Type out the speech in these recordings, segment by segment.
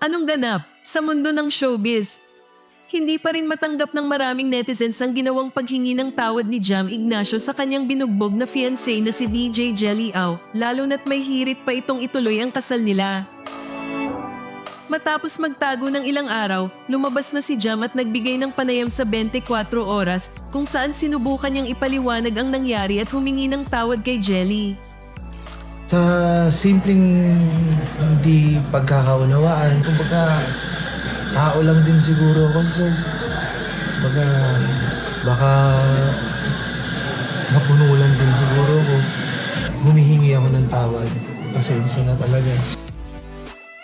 Anong ganap sa mundo ng showbiz? Hindi pa rin matanggap ng maraming netizens ang ginawang paghingi ng tawad ni Jam Ignacio sa kanyang binugbog na fiancé na si DJ Jelly Au, lalo na't may hirit pa itong ituloy ang kasal nila. Matapos magtago ng ilang araw, lumabas na si Jam at nagbigay ng panayam sa 24 oras kung saan sinubukan niyang ipaliwanag ang nangyari at humingi ng tawad kay Jelly. Sa simpleng hindi pagkakaunawaan, kumbaga tao lang din siguro ako. So, baga, baka napuno lang din siguro ako. Humihingi ako ng tawad. Pasensya na talaga.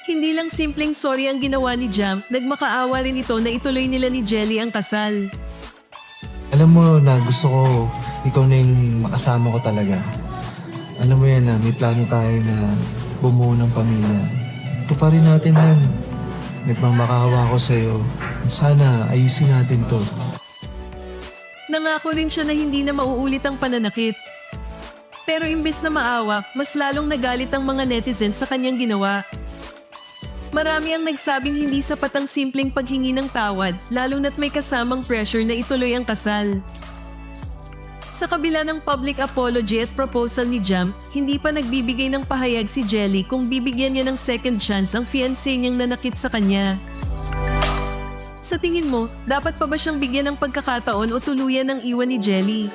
Hindi lang simpleng sorry ang ginawa ni Jam, nagmakaawa rin ito na ituloy nila ni Jelly ang kasal. Alam mo na gusto ko, ikaw na yung makasama ko talaga. Alam mo yan na may plano tayo na bumuo ng pamilya. Ito pa rin natin yan. Nagmamakaawa ko sa'yo. Sana ayusin natin to. Nangako rin siya na hindi na mauulit ang pananakit. Pero imbes na maawa, mas lalong nagalit ang mga netizens sa kanyang ginawa. Marami ang nagsabing hindi sapat ang simpleng paghingi ng tawad, lalo na't may kasamang pressure na ituloy ang kasal. Sa kabila ng public apology at proposal ni Jam, hindi pa nagbibigay ng pahayag si Jelly kung bibigyan niya ng second chance ang fiancé niyang nanakit sa kanya. Sa tingin mo, dapat pa ba siyang bigyan ng pagkakataon o tuluyan ng iwan ni Jelly?